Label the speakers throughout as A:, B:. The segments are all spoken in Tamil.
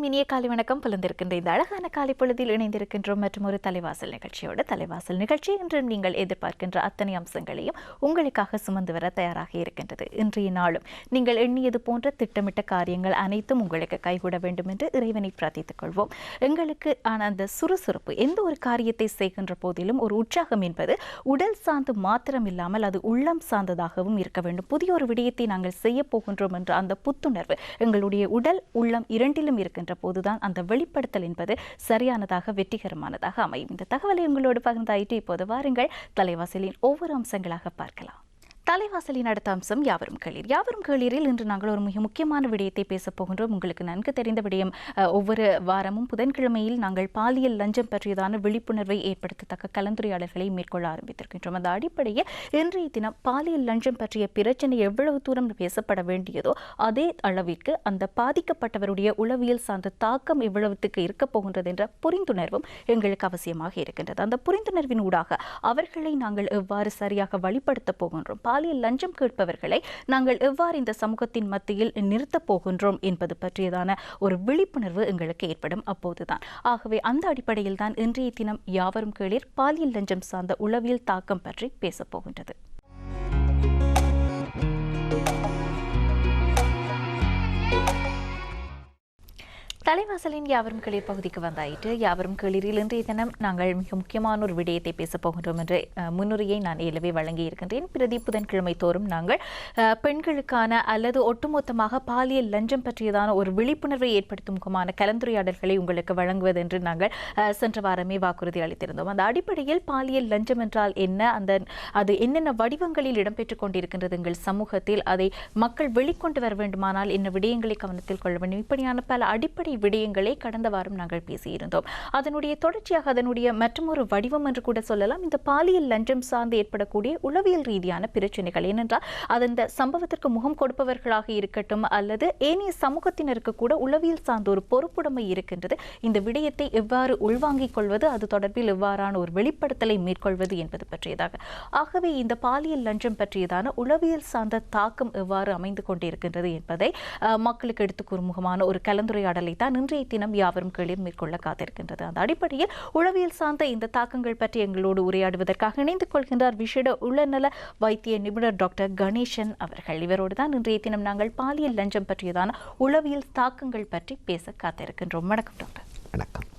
A: அனைவருக்கும் இனிய காலை வணக்கம். புலந்திருக்கின்ற இந்த அழகான காலை பொழுதில் இணைந்திருக்கின்றோம் மற்றும் ஒரு தலைவாசல் நிகழ்ச்சியோடு தலைவாசல் நிகழ்ச்சி இன்றும் நீங்கள் எதிர்பார்க்கின்ற அத்தனை அம்சங்களையும் உங்களுக்காக சுமந்து வர தயாராக இருக்கின்றது. இன்றைய நாளும் நீங்கள் எண்ணியது போன்ற திட்டமிட்ட காரியங்கள் அனைத்தும் உங்களுக்கு கைகூட வேண்டும் என்று இறைவனை பிரார்த்தித்துக் கொள்வோம். எங்களுக்கு ஆன அந்த சுறுசுறுப்பு எந்த ஒரு காரியத்தை செய்கின்ற போதிலும் ஒரு உற்சாகம் என்பது உடல் சார்ந்து மாத்திரம் இல்லாமல் அது உள்ளம் சார்ந்ததாகவும் இருக்க வேண்டும். புதிய ஒரு விடயத்தை நாங்கள் செய்ய போகின்றோம் என்ற அந்த புத்துணர்வு எங்களுடைய உடல் உள்ளம் இரண்டிலும் இருக்கின்ற போதுதான் அந்த வெளிப்படுத்தல் என்பது சரியானதாக வெற்றிகரமானதாக அமையும். இந்த தகவலை உங்களோடு பகிர்ந்தாயிட்டு இப்போது வாருங்கள். தலைவாசலின் ஒவ்வொரு அம்சங்களாக பார்க்கலாம். தலைவாசலின் அடுத்த அம்சம் யாவரும் கேளீர். யாவரும் கேளீரில் இன்று நாங்கள் ஒரு மிக முக்கியமான விடயத்தை பேசப் போகின்றோம். உங்களுக்கு நன்கு தெரிந்த விடயம் ஒவ்வொரு வாரமும் புதன்கிழமையில் நாங்கள் பாலியல் லஞ்சம் பற்றியதான விழிப்புணர்வை ஏற்படுத்தத்தக்க கலந்துரையாடல்களை மேற்கொள்ள ஆரம்பித்திருக்கின்றோம். அந்த அடிப்படையில் இன்றைய தினம் பாலியல் லஞ்சம் பற்றிய பிரச்சனை எவ்வளவு தூரம் பேசப்பட வேண்டியதோ அதே அளவிற்கு அந்த பாதிக்கப்பட்டவருடைய உளவியல் சார்ந்த தாக்கம் எவ்வளவுத்துக்கு இருக்கப் போகின்றது என்ற புரிந்துணர்வும் எங்களுக்கு அவசியமாக இருக்கின்றது. அந்த புரிந்துணர்வின் ஊடாக அவர்களை நாங்கள் எவ்வாறு சரியாக வழிப்படுத்தப் போகின்றோம்? பாலியல் லஞ்சம் கேட்பவர்களை நாங்கள் எவ்வாறு இந்த சமூகத்தின் மத்தியில் நிறுத்தப் போகின்றோம் என்பது பற்றியதான ஒரு விழிப்புணர்வு எங்களுக்கு ஏற்படும் அப்போதுதான். ஆகவே அந்த அடிப்படையில் தான் இன்றைய தினம் யாவரும் கேளிர் பாலியல் லஞ்சம் சார்ந்த உளவியல் தாக்கம் பற்றி பேசப்போகின்றது தலைவாசலின் யாவரும் கிளிர் பகுதிக்கு வந்தாயிட்டு யாவரும் கிளிரில் இன்றைய தினம் நாங்கள் மிக முக்கியமான ஒரு விடயத்தை பேசப் போகின்றோம் என்ற முன்னுரையை நான் ஏலவே வழங்கி இருக்கின்றேன் பிரதி புதன்கிழமை தோறும் நாங்கள் பெண்களுக்கான அல்லது ஒட்டுமொத்தமாக பாலியல் லஞ்சம் பற்றியதான ஒரு விழிப்புணர்வை ஏற்படுத்தும் முகமான கலந்துரையாடல்களை உங்களுக்கு வழங்குவது என்று நாங்கள் சென்ற வாரமே வாக்குறுதி அளித்திருந்தோம். அந்த அடிப்படையில் பாலியல் லஞ்சம் என்றால் என்ன? அந்த அது என்னென்ன வடிவங்களில் இடம்பெற்றுக் கொண்டிருக்கின்றது எங்கள் சமூகத்தில்? அதை மக்கள் வெளிக்கொண்டு வர வேண்டுமானால் என்ன விடயங்களை கவனத்தில் கொள்ள வேண்டும்? இப்படியான பல அடிப்படை விடயங்களை கடந்த வாரம் நாங்கள் பேசியிருந்தோம். அதனுடைய தொடர்ச்சியாக அதனுடைய மற்றொரு வடிவம் என்று கூட சொல்லலாம். இந்த பாலியல் லஞ்சம் சார்ந்து ஏற்படக்கூடிய உளவியல் ரீதியான பிரச்சனைகள். ஏனென்றால் அது இந்த சம்பவத்திற்கு முகம் கொடுப்பவர்களாக இருக்கட்டும் அல்லது ஏனைய சமூகத்தினருக்கு கூட உளவியல் சார்ந்த ஒரு பொறுப்புடைமை இருக்கின்றது. இந்த விடயத்தை எவ்வாறு உள்வாங்கிக் கொள்வது அது தொடர்பில் எவ்வாறான ஒரு வெளிப்படுத்தலை மேற்கொள்வது என்பது பற்றியதாக. ஆகவே இந்த பாலியல் லஞ்சம் பற்றியதான உளவியல் சார்ந்த தாக்கம் எவ்வாறு அமைந்து கொண்டிருக்கின்றது என்பதை மக்களுக்கு எடுத்துக் முகமான ஒரு கலந்துரையாடலை தான் இன்றைய தினம் யாவரும் கேள்வி மேற்கொள்ள காத்திருக்கின்றது. அந்த அடிப்படையில் உளவியல் சார்ந்த இந்த தாக்கங்கள் பற்றி எங்களோடு உரையாடுவதற்காக இணைந்து கொள்கின்றார் விஷேட உளநல வைத்திய நிபுணர் டாக்டர் கணேசன் அவர்கள். இவரோடு தான் இன்றைய தினம் நாங்கள் பாலியல் லஞ்சம் பற்றியதான உளவியல் தாக்கங்கள் பற்றி பேச காத்திருக்கின்றோம். வணக்கம் டாக்டர்.
B: வணக்கம்.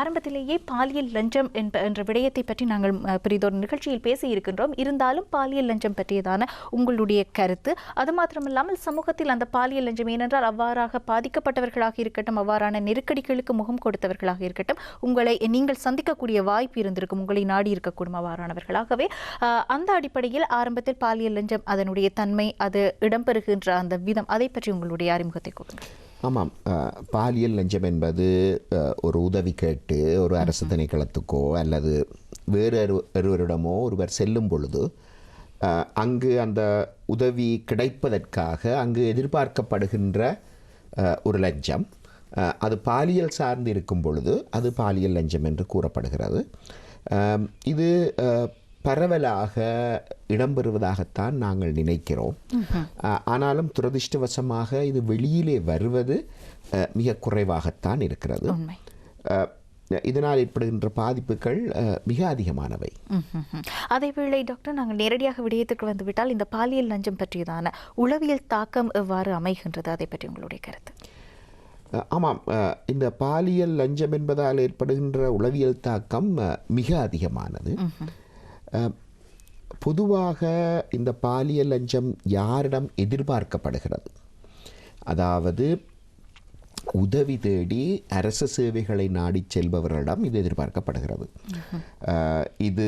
A: ஆரம்பத்திலேயே பாலியல் லஞ்சம் என்ப என்ற விடயத்தை பற்றி நாங்கள் பெரிதோர் பெரிதொரு நிகழ்ச்சியில் பேசி இருக்கின்றோம் இருந்தாலும் பாலியல் லஞ்சம் பற்றியதான உங்களுடைய கருத்து. அது மாத்திரமில்லாமல் சமூகத்தில் அந்த பாலியல் லஞ்சம் ஏனென்றால் அவ்வாறாக பாதிக்கப்பட்டவர்களாக இருக்கட்டும் அவ்வாறான நெருக்கடிகளுக்கு முகம் கொடுத்தவர்களாக இருக்கட்டும் உங்களை நீங்கள் சந்திக்கக்கூடிய வாய்ப்பு இருந்திருக்கும். உங்களை நாடி இருக்கக்கூடும் அவ்வாறானவர்களாகவே. அந்த அடிப்படையில் ஆரம்பத்தில் பாலியல் லஞ்சம் அதனுடைய தன்மை அது இடம்பெறுகின்ற அந்த விதம் அதை பற்றி உங்களுடைய அறிமுகத்தை கொடுங்கள்
B: ஆமாம். பாலியல் லஞ்சம் என்பது ஒரு உதவி கேட்டு ஒரு அரசு திணைக்களத்துக்கோ அல்லது வேறு ஒரு- ஒருவரிடமோ ஒருவர் செல்லும் பொழுது அங்கு அந்த உதவி கிடைப்பதற்காக அங்கு எதிர்பார்க்கப்படுகின்ற ஒரு லஞ்சம். அது பாலியல் சார்ந்து இருக்கும் பொழுது அது பாலியல் லஞ்சம் என்று கூறப்படுகிறது. இது பரவலாக இடம்பெறுவதாகத்தான் நாங்கள் நினைக்கிறோம். ஆனாலும் துரதிர்ஷ்டவசமாக இது வெளியிலே வருவது மிக குறைவாகத்தான் இருக்கிறது. இதனால் ஏற்படுகின்ற பாதிப்புகள் மிக அதிகமானவை.
A: அதேவேளை டாக்டர் நாங்கள் நேரடியாக விடயத்துக்கு வந்துவிட்டால் இந்த பாலியல் லஞ்சம் பற்றியதான உளவியல் தாக்கம் எவ்வாறு அமைகின்றது? அதை பற்றி உங்களுடைய கருத்து.
B: ஆமாம். இந்த பாலியல் லஞ்சம் என்பதால் ஏற்படுகின்ற உளவியல் தாக்கம் மிக அதிகமானது. பொதுவாக இந்த பாலியல் லஞ்சம் யாரிடம் எதிர்பார்க்கப்படுகிறது? அதாவது உதவி தேடி அரசு சேவைகளை நாடி செல்பவர்களிடம் இது எதிர்பார்க்கப்படுகிறது. இது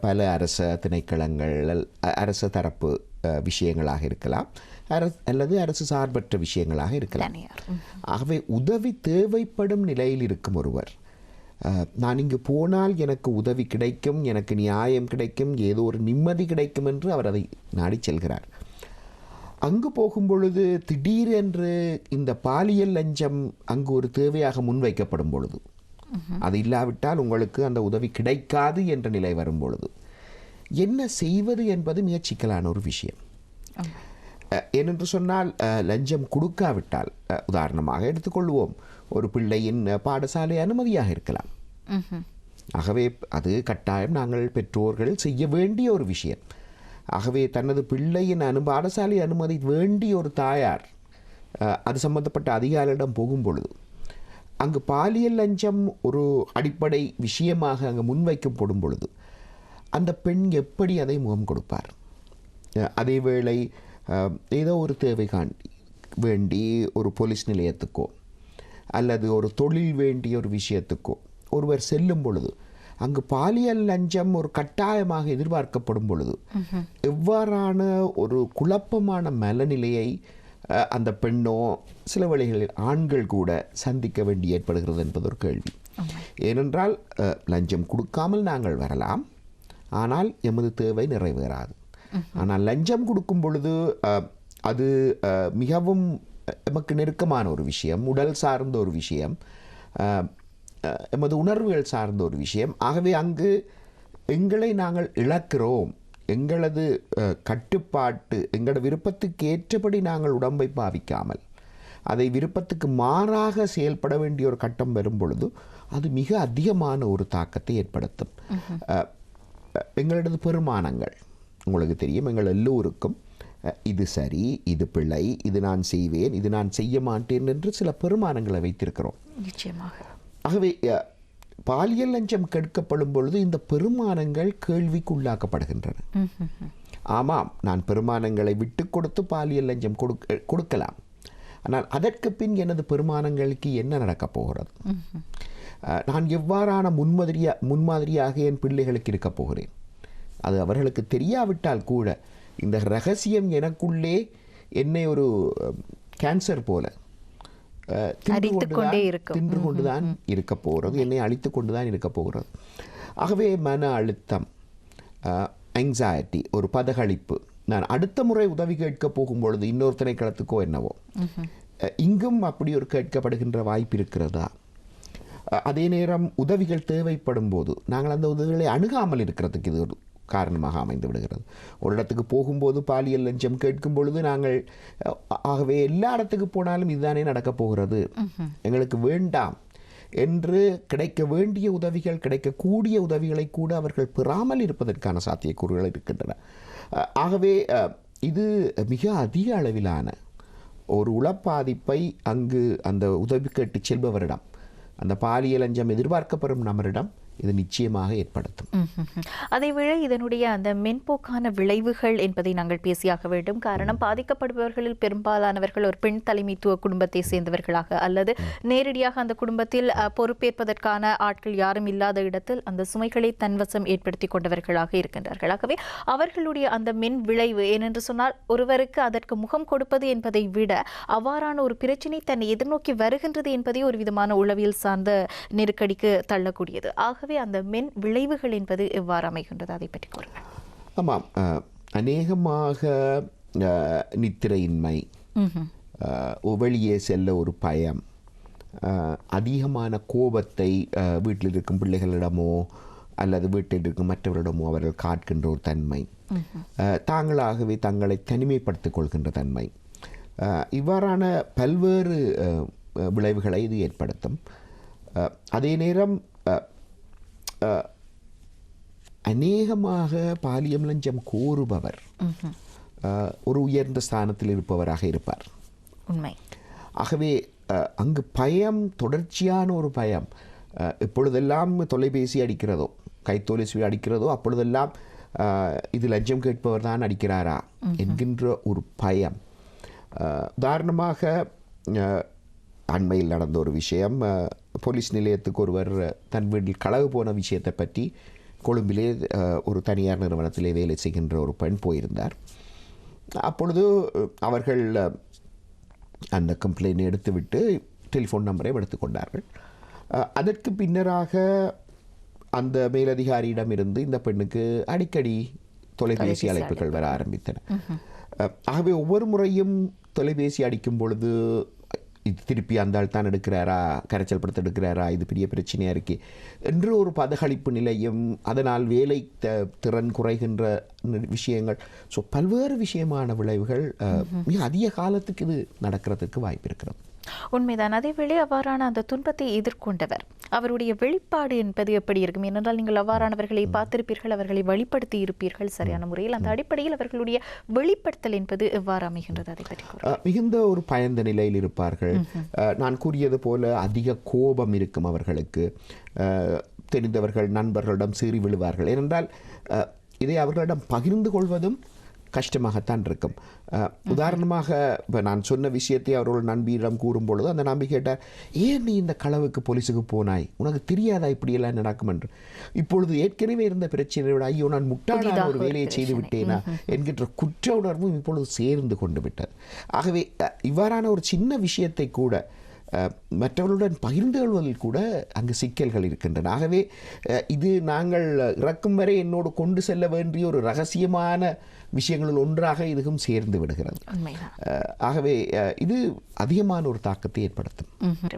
B: பல அரச திணைக்களங்கள் அரச தரப்பு விஷயங்களாக இருக்கலாம். அரசு அல்லது அரசு சார்பற்ற விஷயங்களாக இருக்கலாம். ஆகவே உதவி தேவைப்படும் நிலையில் இருக்கும் ஒருவர் நான் இங்கு போனால் எனக்கு உதவி கிடைக்கும் எனக்கு நியாயம் கிடைக்கும் ஏதோ ஒரு நிம்மதி கிடைக்கும் என்று அவர் அதை நாடி செல்கிறார். அங்கு போகும் பொழுது திடீரென்று இந்த பாலியல் லஞ்சம் அங்கு ஒரு தேவையாக முன்வைக்கப்படும் பொழுது அது இல்லாவிட்டால் உங்களுக்கு அந்த உதவி கிடைக்காது என்ற நிலை வரும் பொழுது என்ன செய்வது என்பது மிகச் சிக்கலான ஒரு விஷயம். ஏனென்று சொன்னால் லஞ்சம் கொடுக்காவிட்டால் உதாரணமாக எடுத்துக்கொள்வோம். ஒரு பிள்ளையின் பாடசாலை அனுமதியாக இருக்கலாம். ஆகவே அது கட்டாயம் நாங்கள் பெற்றோர்கள் செய்ய வேண்டிய ஒரு விஷயம். ஆகவே தனது பிள்ளையின் அனு பாடசாலை அனுமதி வேண்டிய ஒரு தாயார் அது சம்பந்தப்பட்ட அதிகாரியிடம் போகும் பொழுது அங்கு பாலியல் லஞ்சம் ஒரு அடிப்படை விஷயமாக அங்கு முன்வைக்கப்படும் பொழுது அந்த பெண் எப்படி அதை முகம் கொடுப்பார்? அதே வேளை ஏதோ ஒரு தேவை காண்டி வேண்டி ஒரு போலீஸ் நிலையத்துக்கோ அல்லது ஒரு தொழில் வேண்டிய ஒரு விஷயத்துக்கோ ஒருவர் செல்லும் பொழுது அங்கு பாலியல் லஞ்சம் ஒரு கட்டாயமாக எதிர்பார்க்கப்படும் பொழுது எவ்வாறான ஒரு குழப்பமான மனநிலையை அந்த பெண்ணோ சில வழிகளில் ஆண்கள் கூட சந்திக்க வேண்டி ஏற்படுகிறது என்பது ஒரு கேள்வி. ஏனென்றால் லஞ்சம் கொடுக்காமல் நாங்கள் வரலாம். ஆனால் எமது தேவை நிறைவேறாது. ஆனால் லஞ்சம் கொடுக்கும் பொழுது அது மிகவும் எமக்கு நெருக்கமான ஒரு விஷயம் உடல் சார்ந்த ஒரு விஷயம் எமது உணர்வுகள் சார்ந்த ஒரு விஷயம். ஆகவே அங்கு எங்களை நாங்கள் இழக்கிறோம். எங்களது கட்டுப்பாட்டு எங்களோட விருப்பத்துக்கு ஏற்றபடி நாங்கள் உடம்பை பாவிக்காமல் அதை விருப்பத்துக்கு மாறாக செயல்பட வேண்டிய ஒரு கட்டம் வரும் பொழுது அது மிக அதிகமான ஒரு தாக்கத்தை ஏற்படுத்தும். எங்களது பெருமானங்கள் உங்களுக்கு தெரியும் எங்கள் எல்லோருக்கும் இது சரி இது பிழை இது நான் செய்வேன் இது நான் செய்ய மாட்டேன் என்று சில பெருமானங்களை வைத்திருக்கிறோம்.
A: நிச்சயமாக.
B: ஆகவே பாலியல் லஞ்சம் கேட்கப்படும் பொழுது இந்த பெருமானங்கள் கேள்விக்குள்ளாக்கப்படுகின்றன. ஆமாம் நான் பெருமானங்களை விட்டு கொடுத்து பாலியல் லஞ்சம் கொடுக்க கொடுக்கலாம். ஆனால் அதற்கு பின் எனது பெருமானங்களுக்கு என்ன நடக்கப் போகிறது? நான் எவ்வாறான முன்மாதிரியா முன்மாதிரியாக என் பிள்ளைகளுக்கு இருக்கப் போகிறேன்? அது அவர்களுக்கு தெரியாவிட்டால் கூட இந்த ரகசியம் எனக்குள்ளே என்னை ஒரு கேன்சர் போல தின்று கொண்டுதான்- இருக்க போகிறது என்னை அழித்து கொண்டுதான் இருக்க போகிறது. ஆகவே மன அழுத்தம் anxiety ஒரு பதகளிப்பு. நான் அடுத்த முறை உதவி கேட்க போகும்பொழுது இன்னொரு திணைக்களத்துக்கோ என்னவோ. இங்கும் அப்படி ஒரு கேட்கப்படுகின்ற வாய்ப்பு இருக்கிறதா? அதே நேரம் உதவிகள் தேவைப்படும் போது நாங்கள் அந்த உதவிகளை அணுகாமல் இருக்கிறதுக்கு இது காரணமாக அமைந்து விடுகிறது. ஒரு இடத்துக்கு போகும்போது பாலியல் லஞ்சம் கேட்கும் பொழுது நாங்கள் ஆகவே எல்லா இடத்துக்கு போனாலும் இதுதானே நடக்கப் போகிறது எங்களுக்கு வேண்டாம் என்று கிடைக்க வேண்டிய உதவிகள் கிடைக்கக்கூடிய உதவிகளை கூட அவர்கள் பெறாமல் இருப்பதற்கான சாத்தியக்கூறுகள் இருக்கின்றன. ஆகவே இது மிக அதிக அளவிலான ஒரு உளப்பாதிப்பை அங்கு அந்த உதவி கேட்டு செல்பவரிடம் அந்த பாலியல் லஞ்சம் எதிர்பார்க்கப்படும் நபரிடம் இது நிச்சயமாக ஏற்படுத்தும்.
A: அதேவேளை இதனுடைய அந்த மென்போக்கான விளைவுகள் என்பதை நாங்கள் பேசியாக வேண்டும். காரணம் பாதிக்கப்படுபவர்களில் பெரும்பாலானவர்கள் ஒரு பெண் தலைமைத்துவ குடும்பத்தை சேர்ந்தவர்களாக அல்லது நேரடியாக அந்த குடும்பத்தில் பொறுப்பேற்பதற்கான ஆட்கள் யாரும் இல்லாத இடத்தில் அந்த சுமைகளை தன்வசம் ஏற்படுத்தி கொண்டவர்களாக இருக்கின்றார்கள். ஆகவே அவர்களுடைய அந்த மென் விளைவு ஏனென்று சொன்னால் ஒருவருக்கு அதற்கு முகம் கொடுப்பது என்பதை விட அவ்வாறான ஒரு பிரச்சினை தன்னை எதிர்நோக்கி வருகின்றது என்பதே ஒரு விதமான உளவியல் சார்ந்த நெருக்கடிக்கு தள்ளக்கூடியது. ஆகவே அந்த மென் விளைவுகள் என்பது எவ்வாறு அமைகின்றது? அதை பற்றி கூறுங்கள்.
B: ஆமாம். அநேகமாக நித்திரையின்மை வெளியே செல்ல ஒரு பயம் அதிகமான கோபத்தை வீட்டில் இருக்கும் பிள்ளைகளிடமோ அல்லது வீட்டில் இருக்கும் மற்றவரிடமோ அவர்கள் காட்கின்ற ஒரு தன்மை தாங்களாகவே தங்களை தனிமைப்படுத்திக் கொள்கின்ற தன்மை இவ்வாறான பல்வேறு விளைவுகளை இது ஏற்படுத்தும். அதே நேரம் அநேகமாக பாலியம் லஞ்சம் கோருபவர் ஒரு உயர்ந்த ஸ்தானத்தில் இருப்பவராக இருப்பார்.
A: உண்மை.
B: ஆகவே அங்கு பயம் தொடர்ச்சியான ஒரு பயம் அஹ், எப்பொழுதெல்லாம் தொலைபேசி அடிக்கிறதோ கைத்தொலைசி அடிக்கிறதோ அப்பொழுதெல்லாம் இது லஞ்சம் கேட்பவர் தான் அடிக்கிறாரா? என்கின்ற ஒரு பயம். உதாரணமாக அண்மையில் நடந்த ஒரு விஷயம். போலீஸ் நிலையத்துக்கு ஒருவர் தன் வீட்டில் களவு போன விஷயத்தை பற்றி கொழும்பிலே ஒரு தனியார் நிறுவனத்திலே வேலை செய்கின்ற ஒரு பெண் போயிருந்தார். அப்பொழுது அவர்கள் அந்த கம்ப்ளைண்ட் எடுத்துவிட்டு டெலிஃபோன் நம்பரை எடுத்துக்கொண்டார்கள் அதற்கு பின்னராக அந்த மேலதிகாரியிடமிருந்து இந்த பெண்ணுக்கு அடிக்கடி தொலைபேசி அழைப்புகள் வர ஆரம்பித்தன. ஆகவே ஒவ்வொரு முறையும் தொலைபேசி அடிக்கும் பொழுது இது திருப்பி அந்த ஆள் தான் எடுக்கிறாரா கரைச்சல் படுத்த எடுக்கிறாரா இது பெரிய பிரச்சனையாக இருக்குது என்று ஒரு பதகளிப்பு நிலையும் அதனால் வேலை த திறன் குறைகின்ற விஷயங்கள். ஸோ பல்வேறு விஷயமான விளைவுகள் மிக அதிக காலத்துக்கு இது நடக்கிறதுக்கு வாய்ப்பு இருக்கிறது.
A: உண்மைதான். அதேவேளை அவ்வாறான அந்த துன்பத்தை எதிர்கொண்டவர் அவருடைய வெளிப்பாடு என்பது எப்படி இருக்கும்? ஏனென்றால் நீங்கள் அவ்வாறானவர்களை பார்த்திருப்பீர்கள் அவர்களை வழிப்படுத்தி இருப்பீர்கள் சரியான முறையில். அந்த அடிப்படையில் அவர்களுடைய வெளிப்படுத்தல் என்பது எவ்வாறு அமைகின்றது? அதை பற்றி
B: மிகுந்த ஒரு பயந்த நிலையில் இருப்பார்கள். நான் கூறியது போல அதிக கோபம் இருக்கும் அவர்களுக்கு. தெரிந்தவர்கள் நண்பர்களிடம் சீறி விழுவார்கள் ஏனென்றால் இதை அவர்களிடம் பகிர்ந்து கொள்வதும் கஷ்டமாகத்தான் இருக்கும். உதாரணமாக இப்போ நான் சொன்ன விஷயத்தை அவர்கள் நண்பியிடம் கூறும் பொழுது அந்த நம்பி கேட்டார் ஏன் நீ இந்த களவுக்கு போலீஸுக்கு போனாய்? உனக்கு தெரியாதா இப்படியெல்லாம் நடக்கும் என்று? இப்பொழுது ஏற்கனவே இருந்த பிரச்சனையை விட ஐயோ நான் முட்டாளான
A: புதிதாக
B: ஒரு வேலையை செய்து
A: பிரச்சனை.
B: விட்டேனா என்கின்ற குற்ற உணர்வும் இப்பொழுது சேர்ந்து கொண்டு விட்டது. ஆகவே இவ்வாறான ஒரு சின்ன விஷயத்தை கூட மற்றவர்களுடன் பகிர்ந்து கொள்வதில் கூட அங்கு சிக்கல்கள் இருக்கின்றன. ஆகவே இது நாங்கள் இறக்கும் வரை என்னோடு கொண்டு செல்ல வேண்டிய ஒரு ரகசியமான விஷயங்களில் ஒன்றாக இதுவும் சேர்ந்து விடுகிறது. ஆகவே இது அதிகமான ஒரு தாக்கத்தை ஏற்படுத்தும்.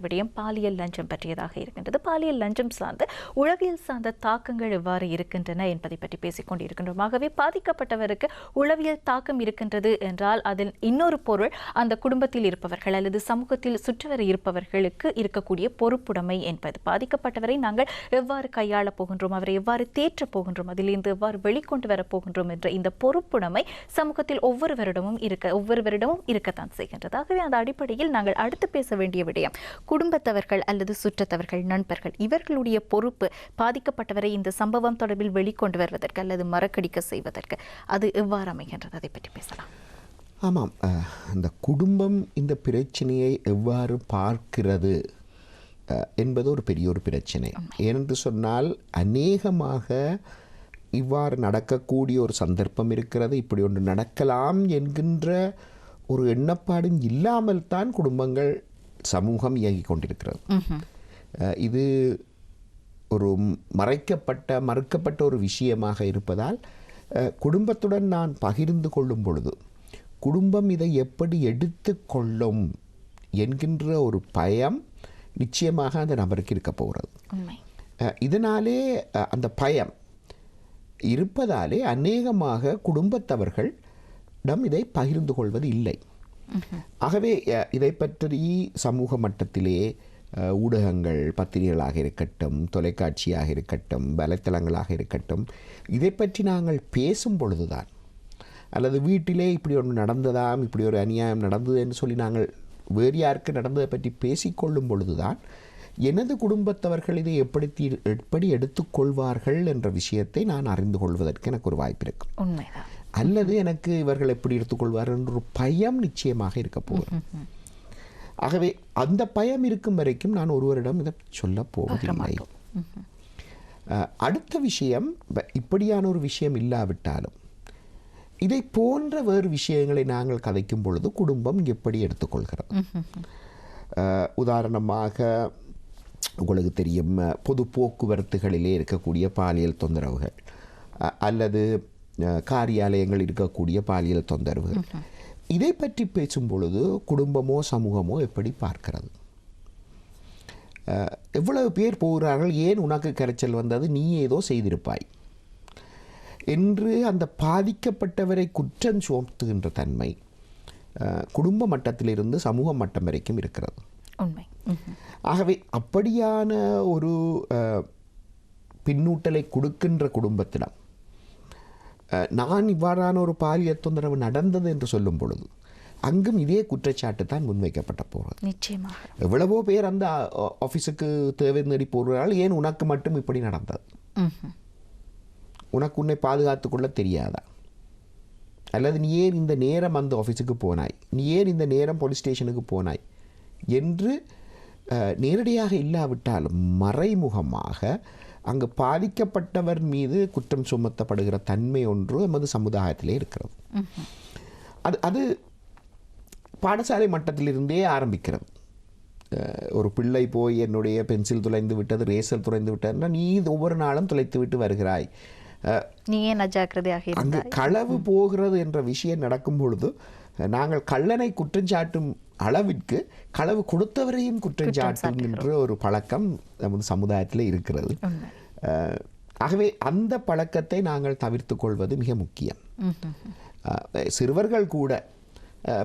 A: விடயம் பாலியல் லஞ்சம் பற்றியதாக இருக்கின்றது. பாலியல் லஞ்சம் சார்ந்த உளவியல் சார்ந்த தாக்கங்கள் எவ்வாறு இருக்கின்றன என்பதை பற்றி பேசிக் கொண்டிருக்கின்றோம் ஆகவே பாதிக்கப்பட்டவருக்கு உளவியல் தாக்கம் இருக்கின்றது என்றால் அதில் இன்னொரு பொருள் அந்த குடும்பத்தில் இருப்பவர்கள் அல்லது சமூகத்தில் சுற்றிவர இருப்பவர்களுக்கு இருக்கக்கூடிய பொறுப்புடைமை என்பது. பாதிக்கப்பட்டவரை நாங்கள் எவ்வாறு கையாளப் போகின்றோம்? அவரை எவ்வாறு தேற்றப் போகின்றோம்? அதிலிருந்து எவ்வாறு வெளிக்கொண்டு வரப் போகின்றோம் என்ற இந்த பொறுப்புடைமை சமூகத்தில் ஒவ்வொருவரிடமும் இருக்க ஒவ்வொருவரிடமும் இருக்கத்தான் செய்கின்றது. ஆகவே அந்த அடிப்படையில் நாங்கள் அடுத்து பேச வேண்டிய விடயம் குடும்பத்தவர்கள் அல்லது சுற்றத்தவர்கள் நண்பர்கள் இவர்களுடைய பொறுப்பு பாதிக்கப்பட்டவரை இந்த சம்பவம் தொடர்பில் வெளிக்கொண்டு வருவதற்கு அல்லது மறக்கடிக்க செய்வதற்கு அது எவ்வாறு அமைகின்றது? அதை பற்றி பேசலாம்.
B: ஆமாம் இந்த குடும்பம் இந்த பிரச்சனையை எவ்வாறு பார்க்கிறது என்பது ஒரு பெரிய ஒரு பிரச்சனை. ஏனென்று சொன்னால் அநேகமாக இவ்வாறு நடக்கக்கூடிய ஒரு சந்தர்ப்பம் இருக்கிறது இப்படி ஒன்று நடக்கலாம் என்கின்ற ஒரு எண்ணப்பாடும் இல்லாமல் தான் குடும்பங்கள் சமூகம் இயங்கிக் கொண்டிருக்கிறது. இது ஒரு மறைக்கப்பட்ட மறுக்கப்பட்ட ஒரு விஷயமாக இருப்பதால் குடும்பத்துடன் நான் பகிர்ந்து கொள்ளும் பொழுது குடும்பம் இதை எப்படி எடுத்துக்கொள்ளும் என்கின்ற ஒரு பயம் நிச்சயமாக அந்த நபருக்கு இருக்க போகிறது. இதனாலே அந்த பயம் இருப்பதாலே அநேகமாக குடும்பத்தவர்களிடம் இதை பகிர்ந்து கொள்வது இல்லை. ஆகவே இதை பற்றி சமூக மட்டத்திலே ஊடகங்கள் பத்திரிகைகளாக இருக்கட்டும் தொலைக்காட்சியாக இருக்கட்டும் வலைத்தளங்களாக இருக்கட்டும் இதை பற்றி நாங்கள் பேசும் பொழுதுதான் அல்லது வீட்டிலே இப்படி ஒன்று நடந்ததாம் இப்படி ஒரு அநியாயம் நடந்தது என்று சொல்லி நாங்கள் வேறு யாருக்கு நடந்ததை பற்றி பேசிக்கொள்ளும் பொழுதுதான் எனது குடும்பத்தவர்கள் இதை எப்படி எப்படி எடுத்துக்கொள்வார்கள் என்ற விஷயத்தை நான் அறிந்து கொள்வதற்கு எனக்கு ஒரு வாய்ப்பு
A: உண்மைதான்.
B: அல்லது எனக்கு இவர்கள் எப்படி எடுத்துக்கொள்வார்கள் என்ற ஒரு பயம் நிச்சயமாக இருக்க போகிறது ஆகவே அந்த பயம் இருக்கும் வரைக்கும் நான் ஒருவரிடம் இதை சொல்ல போவதில்லை. அடுத்த விஷயம் இப்படியான ஒரு விஷயம் இல்லாவிட்டாலும் இதை போன்ற வேறு விஷயங்களை நாங்கள் கதைக்கும் பொழுது குடும்பம் எப்படி எடுத்துக்கொள்கிறது? உதாரணமாக உங்களுக்கு தெரியும் பொது போக்குவரத்துகளிலே இருக்கக்கூடிய பாலியல் தொந்தரவுகள் அல்லது காரியாலயங்கள் இருக்கக்கூடிய பாலியல் தொந்தரவுகள். இதை பற்றி பேசும் பொழுது குடும்பமோ சமூகமோ எப்படி பார்க்கிறது? எவ்வளவு பேர் போகிறார்கள்? ஏன் உனக்கு கரைச்சல் வந்தது? நீ ஏதோ செய்திருப்பாய். என்று அந்த பாதிக்கப்பட்டவரை குற்றம் சுமத்துகின்ற தன்மை குடும்ப மட்டத்திலிருந்து சமூக மட்டம் வரைக்கும் இருக்கிறது.
A: உண்மை.
B: ஆகவே அப்படியான ஒரு பின்னூட்டலை கொடுக்கின்ற குடும்பத்திடம் நான் இவ்வாறான ஒரு பாலியல் தொந்தரவு நடந்தது என்று சொல்லும் பொழுது அங்கும் இதே குற்றச்சாட்டு தான் முன்வைக்கப்பட்ட போகிறது.
A: நிச்சயமாக.
B: எவ்வளவோ பேர் அந்த ஆஃபீஸுக்கு தேவை தேடி போகிறார்கள் ஏன் உனக்கு மட்டும் இப்படி நடந்தது. உனக்கு உன்னை பாதுகாத்துக் கொள்ள தெரியாதா? அல்லது நீ ஏன் இந்த நேரம் அந்த ஆஃபீஸுக்கு போனாய்? நீ ஏன் இந்த நேரம் போலீஸ் ஸ்டேஷனுக்கு போனாய்? என்று நேரடியாக இல்லாவிட்டாலும் மறைமுகமாக அங்கு பாதிக்கப்பட்டவர் மீது குற்றம் சுமத்தப்படுகிற தன்மை ஒன்று நமது சமுதாயத்திலே இருக்கிறது. அது அது பாடசாலை மட்டத்திலிருந்தே ஆரம்பிக்கிறது. ஒரு பிள்ளை போய் என்னுடைய பென்சில் துளைந்து விட்டது ரேசல் துளைந்து விட்டதுன்னா நீ ஒவ்வொரு நாளும் துளைத்து விட்டு வருகிறாய். அஹ்,
A: நீ ஏன் அஜாக்கிரதையாக
B: அங்கு களவு போகிறது என்ற விஷயம் நடக்கும் பொழுது நாங்கள் கள்ளனை குற்றஞ்சாட்டும் அளவிற்கு களவு கொடுத்தவரையும் குற்றஞ்சாட்டுகின்ற ஒரு பழக்கம் நமது சமுதாயத்தில் இருக்கிறது. ஆகவே அந்த பழக்கத்தை நாங்கள் தவிர்த்து கொள்வது மிக முக்கியம். சிறுவர்கள் கூட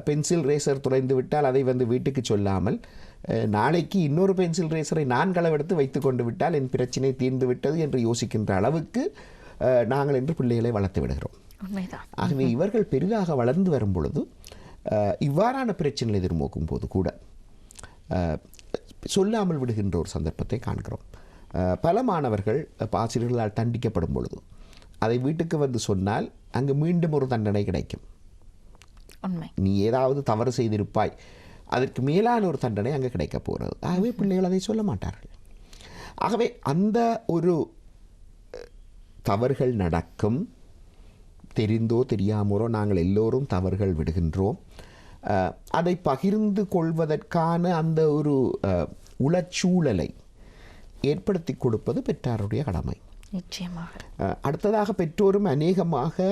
B: பென்சில் ரேசர் துறைந்து விட்டால் அதை வந்து வீட்டுக்கு சொல்லாமல் நாளைக்கு இன்னொரு பென்சில் ரேசரை நான் களவெடுத்து வைத்து கொண்டு விட்டால் என் பிரச்சனை தீர்ந்து விட்டது என்று யோசிக்கின்ற அளவுக்கு நாங்கள் என்று பிள்ளைகளை வளர்த்து விடுகிறோம். ஆகவே இவர்கள் பெரிதாக வளர்ந்து வரும் பொழுது இவ்வாறான பிரச்சனைகளை எதிர்நோக்கும் போது கூட சொல்லாமல் விடுகின்ற ஒரு சந்தர்ப்பத்தை காண்கிறோம். பல மாணவர்கள் ஆசிரியர்களால் தண்டிக்கப்படும் பொழுது அதை வீட்டுக்கு வந்து சொன்னால் அங்கு மீண்டும் ஒரு தண்டனை கிடைக்கும். நீ ஏதாவது தவறு செய்திருப்பாய் அதற்கு மேலான ஒரு தண்டனை அங்கே கிடைக்க போகிறது. ஆகவே பிள்ளைகள் அதை சொல்ல மாட்டார்கள். ஆகவே அந்த ஒரு தவறுகள் நடக்கும். தெரிந்தோ தெரியாமலோ நாங்கள் எல்லோரும் தவறுகள் விடுகின்றோம். அதை பகிர்ந்து கொள்வதற்கான அந்த ஒரு உளச்சூழலை ஏற்படுத்தி கொடுப்பது பெற்றாருடைய கடமை.
A: நிச்சயமாக.
B: அடுத்ததாக பெற்றோரும் அநேகமாக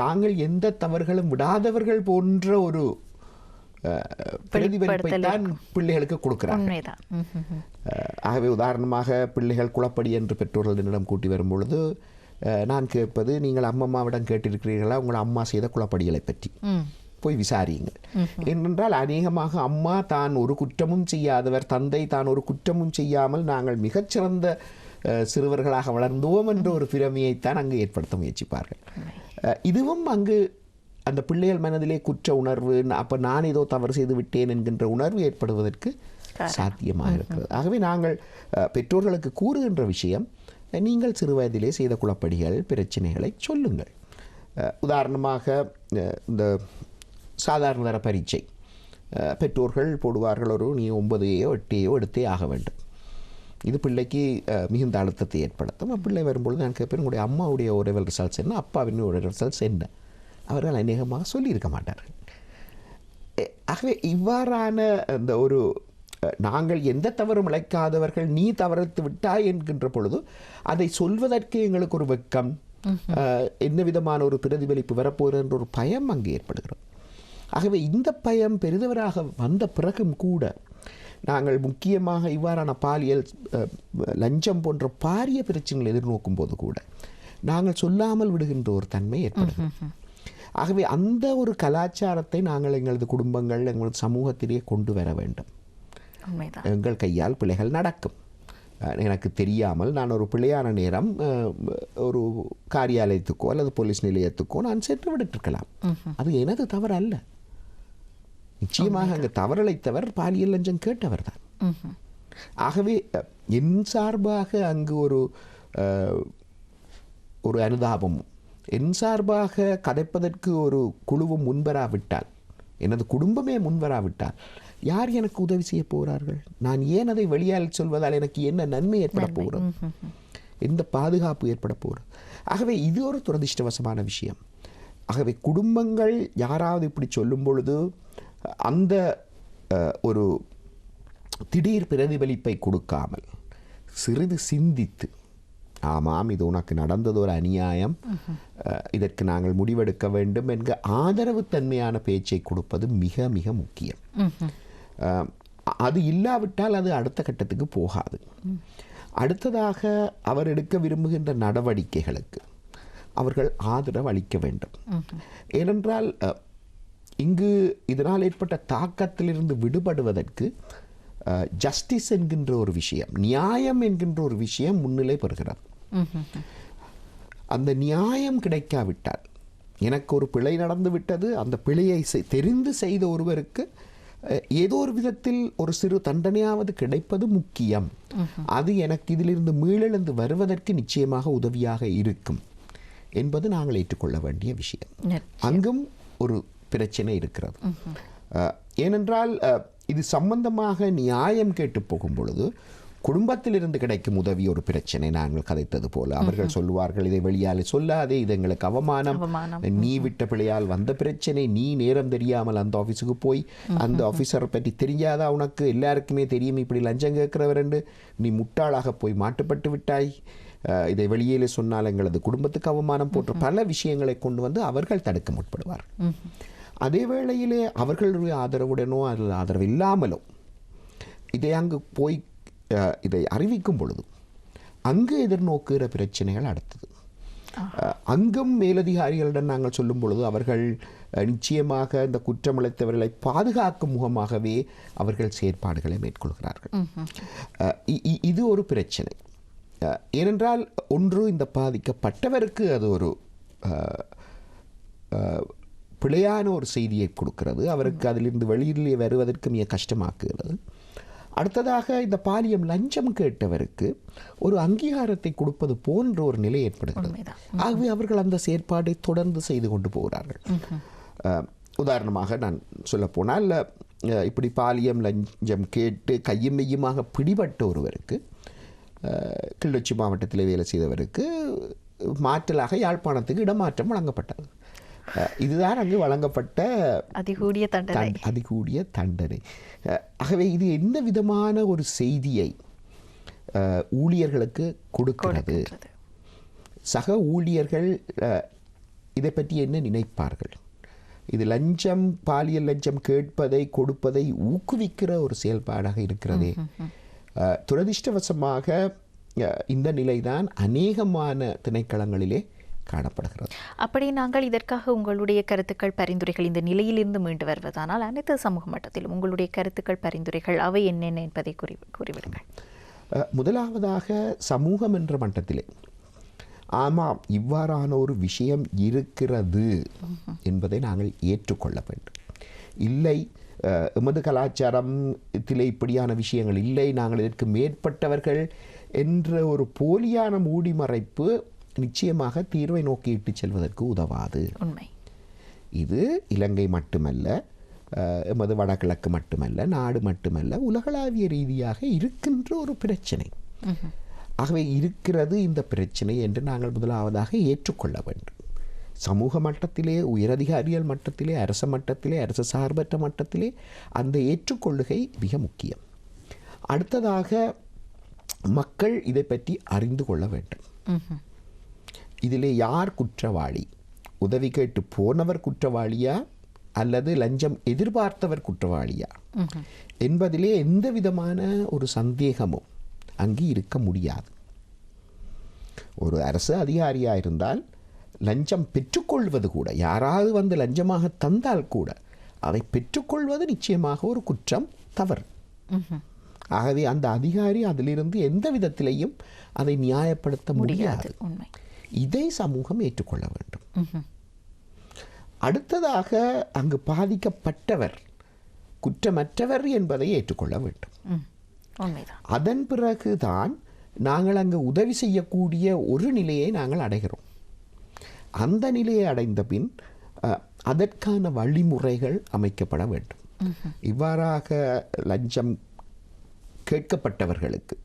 B: தாங்கள் எந்த தவறுகளும் விடாதவர்கள் போன்ற ஒரு பிரதிபலிப்பை தான் பிள்ளைகளுக்கு. அஹ், ஆகவே உதாரணமாக பிள்ளைகள் குளப்படி என்று பெற்றோர்கள் என்னிடம் கூட்டி வரும் பொழுது நான் கேட்பது நீங்கள் அம்மம்மாவிடம் கேட்டிருக்கிறீர்களா? உங்கள் அம்மா செய்த குளப்படிகளை பற்றி. போய் விசாரியுங்கள். ஏனென்றால் அநேகமாக அம்மா தான் ஒரு குற்றமும் செய்யாதவர் தந்தை தான் ஒரு குற்றமும் செய்யாமல் நாங்கள் மிகச்சிறந்த சிறுவர்களாக வளர்ந்தோம் என்ற ஒரு பிரமையைத்தான் அங்கு ஏற்படுத்த முயற்சிப்பார்கள். இதுவும் அங்கு அந்த பிள்ளைகள் மனதிலே குற்ற உணர்வு அப்போ நான் ஏதோ தவறு செய்து விட்டேன் என்கின்ற உணர்வு ஏற்படுவதற்கு சாத்தியமாக இருக்கிறது. ஆகவே நாங்கள் பெற்றோர்களுக்கு கூறுகின்ற விஷயம் நீங்கள் சிறு வயதிலே செய்த குழப்படிகள் பிரச்சனைகளை சொல்லுங்கள். உதாரணமாக இந்த சாதாரண தர பரீட்சை. பெற்றோர்கள் போடுவார்கள் ஒரு நீ ஒன்பதையோ எட்டையோ எடுத்தே ஆக வேண்டும். இது பிள்ளைக்கு மிகுந்த அழுத்தத்தை ஏற்படுத்தும். பிள்ளை வரும்பொழுது நான் கேட்பேன் உங்களுடைய அம்மாவுடைய ஒரு ரிசல்ட்ஸ் என்ன? அப்பாவின் ஒரு ரிசல்ட்ஸ் என்ன? அவர்கள் அநேகமாக சொல்லியிருக்க மாட்டார்கள். ஆகவே இவ்வாறான அந்த ஒரு நாங்கள் எந்த தவறும் இழைக்காதவர்கள் நீ தவறுத்து விட்டாய் என்கின்ற பொழுது அதை சொல்வதற்கு எங்களுக்கு ஒரு வெட்கம் என்ன விதமான ஒரு பிரதிபலிப்பு வரப்போகிறது என்ற ஒரு பயம் அங்கு ஏற்படுகிறது. ஆகவே இந்த பயம் பெரிதவராக வந்த பிறகும் கூட நாங்கள் முக்கியமாக இவ்வாறான பாலியல் லஞ்சம் போன்ற பாரிய பிரச்சனைகளை எதிர்நோக்கும் போது கூட நாங்கள் சொல்லாமல் விடுகின்ற ஒரு தன்மை ஏற்படுகிறது. ஆகவே அந்த ஒரு கலாச்சாரத்தை நாங்கள் எங்களது குடும்பங்கள் எங்களது சமூகத்திலே கொண்டு வர வேண்டும். எங்கள் கையால் பிழைகள் நடக்கும். எனக்கு தெரியாமல் நான் ஒரு பிழையான நேரம் ஒரு காரியாலயத்துக்கோ அல்லது போலீஸ் நிலையத்துக்கோ நான் சென்று விட்டுருக்கலாம் அது எனது தவறு அல்ல நிச்சயமாக அங்கு தவறளித்தவர் பாலியல் லஞ்சம் கேட்டவர் தான். ஆகவே என் சார்பாக அங்கு ஒரு ஒரு அனுதாபமும் என் சார்பாக கதைப்பதற்கு ஒரு குழுவும் முன்வராவிட்டால் எனது குடும்பமே முன்வராவிட்டால் யார் எனக்கு உதவி செய்ய போகிறார்கள்? நான் ஏன் அதை வெளியால் சொல்வதால் எனக்கு என்ன நன்மை ஏற்பட போகிறது? எந்த பாதுகாப்பு ஏற்பட போகிறது? ஆகவே இது ஒரு துரதிர்ஷ்டவசமான விஷயம். ஆகவே குடும்பங்கள் யாராவது இப்படி சொல்லும் பொழுது அந்த ஒரு திடீர் பிரதிபலிப்பை கொடுக்காமல் சிறிது சிந்தித்து ஆமாம் இது உனக்கு நடந்தது ஒரு அநியாயம். இதற்கு நாங்கள் முடிவெடுக்க வேண்டும் என்க ஆதரவு தன்மையான பேச்சை கொடுப்பது மிக மிக முக்கியம். அது இல்லாவிட்டால் அது அடுத்த கட்டத்துக்கு போகாது. அடுத்ததாக அவர் எடுக்க விரும்புகின்ற நடவடிக்கைகளுக்கு அவர்கள் ஆதரவு அளிக்க வேண்டும். ஏனென்றால் இங்கு இதனால் ஏற்பட்ட தாக்கத்திலிருந்து விடுபடுவதற்கு ஜஸ்டிஸ் என்கின்ற ஒரு விஷயம் நியாயம் என்கின்ற ஒரு விஷயம் முன்னிலை பெறுகிறது. அந்த நியாயம் கிடைக்காவிட்டால் எனக்கு ஒரு பிழை நடந்து விட்டது அந்த பிழையை தெரிந்து செய்த ஒருவருக்கு ஏதோ ஒரு விதத்தில் ஒரு சிறு தண்டனையாவது கிடைப்பது முக்கியம். அது எனக்கு இதிலிருந்து மீளெழுந்து வருவதற்கு நிச்சயமாக உதவியாக இருக்கும் என்பது நாங்கள் ஏற்றுக்கொள்ள வேண்டிய விஷயம். அங்கும் ஒரு பிரச்சனை இருக்கிறது. ஏனென்றால் இது சம்பந்தமாக நியாயம் கேட்டு போகும் பொழுது குடும்பத்திலிருந்து கிடைக்கும் உதவி ஒரு பிரச்சனை. நாங்கள் கதைத்தது போல. அவர்கள் சொல்லுவார்கள் இதை வெளியாலே சொல்லாதே இது எங்களுக்கு அவமானம். நீ விட்ட பிள்ளையால் வந்த பிரச்சனை நீ நேரம் தெரியாமல் அந்த ஆஃபீஸுக்கு போய் அந்த ஆஃபீஸரை பற்றி தெரியாதா உனக்கு? எல்லாருக்குமே தெரியும் இப்படி லஞ்சம் கேட்கிறவர் என்று. நீ முட்டாளாக போய் மாட்டுப்பட்டு விட்டாய். இதை வெளியிலே சொன்னால் எங்களது குடும்பத்துக்கு அவமானம் போன்ற பல விஷயங்களை கொண்டு வந்து அவர்கள் தடுக்க முற்படுவார். அதே வேளையிலே அவர்களுடைய ஆதரவுடனோ அல்லது ஆதரவு இல்லாமலோ இதை அங்கு போய் இதை அறிவிக்கும் பொழுது அங்கு எதிர்நோக்குகிற பிரச்சனைகள் அடுத்தது. அங்கும் மேலதிகாரிகளிடம் நாங்கள் சொல்லும் பொழுது அவர்கள் நிச்சயமாக இந்த குற்றமிழைத்தவர்களை பாதுகாக்கும் முகமாகவே அவர்கள் செயற்பாடுகளை மேற்கொள்கிறார்கள். இது ஒரு பிரச்சனை. ஏனென்றால் ஒன்று இந்த பாதிக்கப்பட்டவருக்கு அது ஒரு பிழையான ஒரு செய்தியை கொடுக்கிறது. அவருக்கு அதிலிருந்து வெளியிலே வருவதற்கு மிக கஷ்டமாக்குகிறது. அடுத்ததாக இந்த பாலியம் லஞ்சம் கேட்டவருக்கு ஒரு அங்கீகாரத்தை கொடுப்பது போன்ற ஒரு நிலை ஏற்படுகிறது. ஆகவே அவர்கள் அந்த செயற்பாட்டை தொடர்ந்து செய்து கொண்டு போகிறார்கள். உதாரணமாக நான் சொல்லப்போனால் இப்படி பாலியம் லஞ்சம் கேட்டு கையும் மெய்யுமாக பிடிபட்ட ஒருவருக்கு கிளிநொச்சி மாவட்டத்தில் வேலை செய்தவருக்கு மாற்றலாக யாழ்ப்பாணத்துக்கு இடமாற்றம் வழங்கப்பட்டது. இதுதான் அங்கு வழங்கப்பட்ட
A: அதிகூடிய தண்டனை.
B: தண்- அதிகூடிய தண்டனை. ஆகவே இது என்ன விதமான ஒரு செய்தியை ஊழியர்களுக்கு கொடுக்கிறது. சக ஊழியர்கள் இதை பற்றி என்ன நினைப்பார்கள்? இது லஞ்சம் பாலியல் லஞ்சம் கேட்பதை கொடுப்பதை ஊக்குவிக்கிற ஒரு செயல்பாடாக இருக்கிறதே. துரதிர்ஷ்டவசமாக இந்த நிலைதான் அநேகமான திணைக்களங்களிலே காணப்படுகிறது.
A: அப்படி நாங்கள் இதற்காக உங்களுடைய கருத்துக்கள் பரிந்துரைகள் இந்த நிலையிலிருந்து மீண்டு வருவதானால் அனைத்து சமூக மட்டத்திலும் உங்களுடைய கருத்துக்கள் பரிந்துரைகள் அவை என்னென்ன என்பதை கூறி கூறிவிடுங்கள்.
B: முதலாவதாக சமூகம் என்ற மட்டத்திலே. ஆமாம் இவ்வாறான ஒரு விஷயம் இருக்கிறது என்பதை நாங்கள் ஏற்றுக்கொள்ள வேண்டும். இல்லை எமது கலாச்சாரத்திலே இப்படியான விஷயங்கள் இல்லை நாங்கள் இதற்கு மேற்பட்டவர்கள் என்ற ஒரு போலியான மூடிமறைப்பு நிச்சயமாக தீர்வை நோக்கி இட்டுச் செல்வதற்கு உதவாது.
A: உண்மை.
B: இது இலங்கை மட்டுமல்ல எமது வடகிழக்கு மட்டுமல்ல நாடு மட்டுமல்ல உலகளாவிய ரீதியாக இருக்கின்ற ஒரு பிரச்சனை. ஆகவே இருக்கிறது இந்த பிரச்சனை என்று நாங்கள் முதலாவதாக ஏற்றுக்கொள்ள வேண்டும். சமூக மட்டத்திலே உயரதிகாரிகள் மட்டத்திலே அரச மட்டத்திலே அரசு சார்பற்ற மட்டத்திலே அந்த ஏற்றுக்கொள்ளுகை மிக முக்கியம். அடுத்ததாக மக்கள் இதை பற்றி அறிந்து கொள்ள வேண்டும். இதிலே யார் குற்றவாளி? உதவி கேட்டு போனவர் குற்றவாளியா? அல்லது லஞ்சம் எதிர்பார்த்தவர் குற்றவாளியா? என்பதிலே எந்த விதமான ஒரு சந்தேகமும் அங்கு இருக்க முடியாது. ஒரு அரசு அதிகாரியா இருந்தால் லஞ்சம் பெற்றுக்கொள்வது கூட யாராவது வந்து லஞ்சமாக தந்தால் கூட அதை பெற்றுக்கொள்வது நிச்சயமாக ஒரு குற்றம் தவறு. ஆகவே அந்த அதிகாரி அதிலிருந்து எந்த விதத்திலையும் அதை நியாயப்படுத்த முடியாது
A: முடியாது. உண்மை.
B: இதை சமூகம் ஏற்றுக்கொள்ள வேண்டும். அடுத்ததாக அங்கு பாதிக்கப்பட்டவர் குற்றமற்றவர் என்பதை ஏற்றுக்கொள்ள வேண்டும். அதன் பிறகுதான் நாங்கள் அங்கு உதவி செய்யக்கூடிய ஒரு நிலையை நாங்கள் அடைகிறோம். அந்த நிலையை அடைந்த பின் அதற்கான வழிமுறைகள் அமைக்கப்பட வேண்டும். இவ்வாறாக லஞ்சம் கேட்கப்பட்டவர்களுக்கு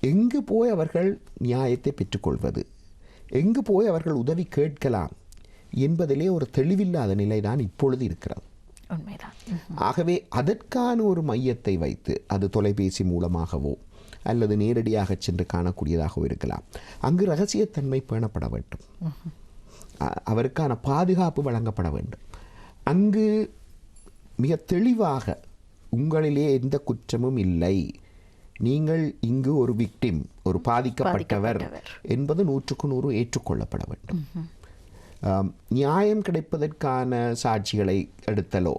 B: எங்கு போய் அவர்கள் நியாயத்தை பெற்றுக்கொள்வது? எங்கு போய் அவர்கள் உதவி கேட்கலாம் என்பதிலே ஒரு தெளிவில்லாத நிலைதான் இப்பொழுது இருக்கிறது. ஆகவே அதற்கான ஒரு மையத்தை வைத்து அது தொலைபேசி மூலமாகவோ அல்லது நேரடியாக சென்று காணக்கூடியதாகவோ இருக்கலாம். அங்கு ரகசியத்தன்மை பேணப்பட வேண்டும். அவருக்கான பாதுகாப்பு வழங்கப்பட வேண்டும். அங்கு மிக தெளிவாக உங்களிலே எந்த குற்றமும் இல்லை. நீங்கள் இங்கு ஒரு விக்டிம் ஒரு பாதிக்கப்பட்டவர் என்பது நூற்றுக்கு நூறு ஏற்றுக்கொள்ளப்பட வேண்டும். நியாயம் கிடைப்பதற்கான சாட்சிகளை எடுத்தலோ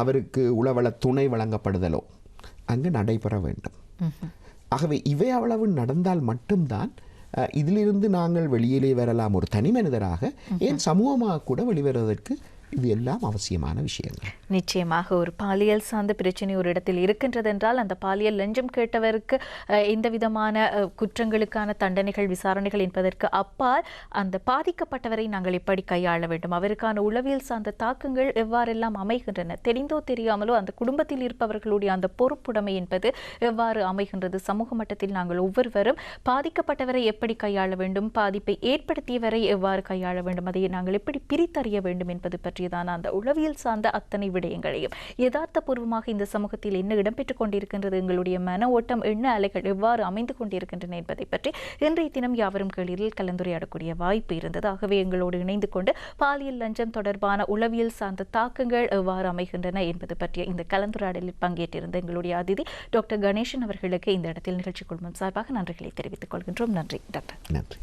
B: அவருக்கு உளவள துணை வழங்கப்படுதலோ அங்கு நடைபெற வேண்டும். ஆகவே இவை அவ்வளவு நடந்தால் மட்டும்தான் இதிலிருந்து நாங்கள் வெளியிலே வரலாம் ஒரு தனி மனிதராக ஏன் சமூகமாக கூட வெளிவருவதற்கு இது எல்லாம் அவசியமான விஷயங்கள்.
A: நிச்சயமாக ஒரு பாலியல் சார்ந்த பிரச்சனை ஒரு இடத்தில் இருக்கின்றது என்றால் அந்த பாலியல் லஞ்சம் கேட்டவருக்கு இந்த எந்த விதமான குற்றங்களுக்கான தண்டனைகள் விசாரணைகள் என்பதற்கு அப்பால் அந்த பாதிக்கப்பட்டவரை நாங்கள் எப்படி கையாள வேண்டும்? அவருக்கான உளவியல் சார்ந்த தாக்கங்கள் எவ்வாறெல்லாம் அமைகின்றன? தெரிந்தோ தெரியாமலோ அந்த குடும்பத்தில் இருப்பவர்களுடைய அந்த பொறுப்புடைமை என்பது எவ்வாறு அமைகின்றது? சமூக மட்டத்தில் நாங்கள் ஒவ்வொருவரும் பாதிக்கப்பட்டவரை எப்படி கையாள வேண்டும்? பாதிப்பை ஏற்படுத்தியவரை எவ்வாறு கையாள வேண்டும்? அதை நாங்கள் எப்படி பிரித்தறிய வேண்டும் என்பது பற்றியதான அந்த உளவியல் சார்ந்த அத்தனை விடயங்களையும். யதார்த்தபூர்வமாக இந்த சமூகத்தில் என்ன இடம்பெற்றுக் கொண்டிருக்கின்றது எங்களுடைய மன ஓட்டம் எண்ண அலைகள் எவ்வாறு அமைந்து கொண்டிருக்கின்றன என்பதை பற்றி இன்றைய தினம் யாவரும் கேளிரில் கலந்துரையாடக்கூடிய வாய்ப்பு இருந்தது. ஆகவே எங்களோடு இணைந்து கொண்டு பாலியல் லஞ்சம் தொடர்பான உளவியல் சார்ந்த தாக்கங்கள் எவ்வாறு அமைகின்றன என்பது பற்றிய இந்த கலந்துரையாடலில் பங்கேற்றிருந்த எங்களுடைய அதிதி டாக்டர் கணேசன் அவர்களுக்கு இந்த இடத்தில் நிகழ்ச்சி குழுமம் சார்பாக நன்றிகளை தெரிவித்துக் கொள்கின்றோம். நன்றி. டாக்டர்.
B: நன்றி.